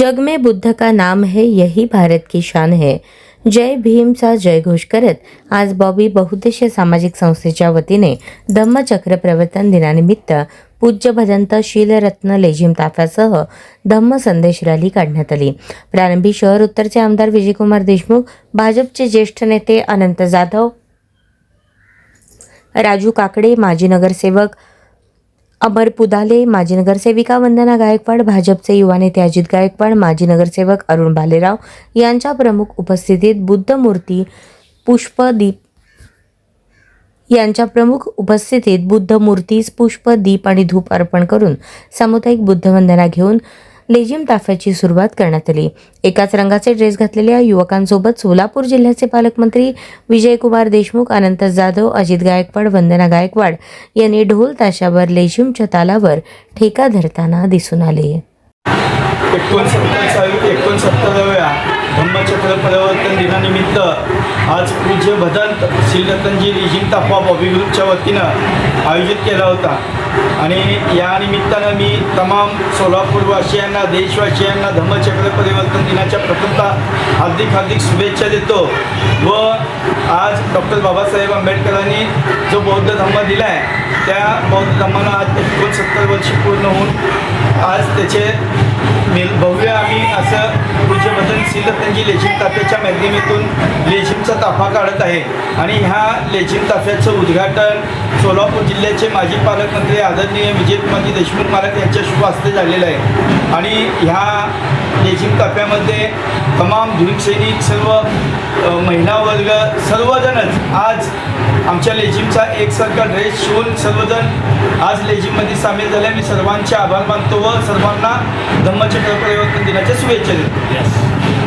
जग में बुद्ध का नाम है यही भारत की शान है। जय भीमचा जयघोष करत। आज बॉबी बहुद्देशीय सामाजिक संस्थेच्या वतीने धम्मचक्र प्रवर्तन दिनानिमित्त पूज्य भजंत शीलरत्न लेझिम ताफ्यासह धम्म संदेश रॅली काढण्यात आली. प्रारंभी शहर उत्तरचे आमदार विजयकुमार देशमुख भाजपचे ज्येष्ठ नेते अनंत जाधव राजू काकडे माजी नगरसेवक अमर पुदाले माजी नगरसेविका वंदना गायकवाड भाजपचे युवा नेते अजित गायकवाड माजी नगरसेवक अरुण भालेराव यांच्या प्रमुख उपस्थितीत बुद्ध मूर्ती पुष्पदीप यांच्या प्रमुख उपस्थितीत बुद्ध मूर्तीस पुष्प दीप आणि धूप अर्पण करून सामुदायिक बुद्धवंदना घेऊन लेझिम ताफ्याची सुरुवात करण्यात आली. एकाच रंगाचे ड्रेस घातलेल्या युवकांसोबत सोलापूर जिल्ह्याचे पालकमंत्री विजयकुमार देशमुख अनंत जाधव अजित गायकवाड वंदना गायकवाड यांनी ढोल ताशावर लेझिमच्या तालावर ठेका धरताना दिसून आले. एकोणसत्तर एकोणसत्तराव्या धम्मचक्र परिवर्तन दिनानिमित्त आज पूज्य भदंत श्रीरतनजी लिजिंग ताफा बॉबी ग्रुपच्या वतीनं आयोजित केला होता. आणि या निमित्तानं मी तमाम सोलापूरवासियांना देशवासियांना धम्मचक्र परिवर्तन दिनाच्या प्रथमतः हार्दिक हार्दिक शुभेच्छा देतो व आज डॉक्टर बाबासाहेब आंबेडकरांनी जो बौद्ध धम्म दिला आहे त्या बौद्ध धम्माला आज एकोणसत्तर वर्ष पूर्ण होऊन आज त्याचे भव्य आम्ही असं पूज्य त्यांची श्रीरत्नजी लेझिम ताफ्याच्या माध्यमातून लेझिमचा ताफा काढत आहे. आणि ह्या लेझिम ताफ्याचं उद्घाटन सोलापूर जिल्ह्याचे माजी पालकमंत्री आदरणीय विजयकुमारजी देशमुख महाराज यांच्या शुभ हस्ते झालेलं आहे. आणि ह्या लेझिम ताफ्यामध्ये तमाम धुरिक सैनिक सर्व महिला वर्ग सर्वजणच आज आमच्या लेझिमचा एकसारखा ड्रेस शिवून सर्वजण आज लेझिममध्ये सामील झाले. मी सर्वांचे आभार मानतो व सर्वांना धम्मचक्र परिवर्तन दिनाच्या शुभेच्छा देतो.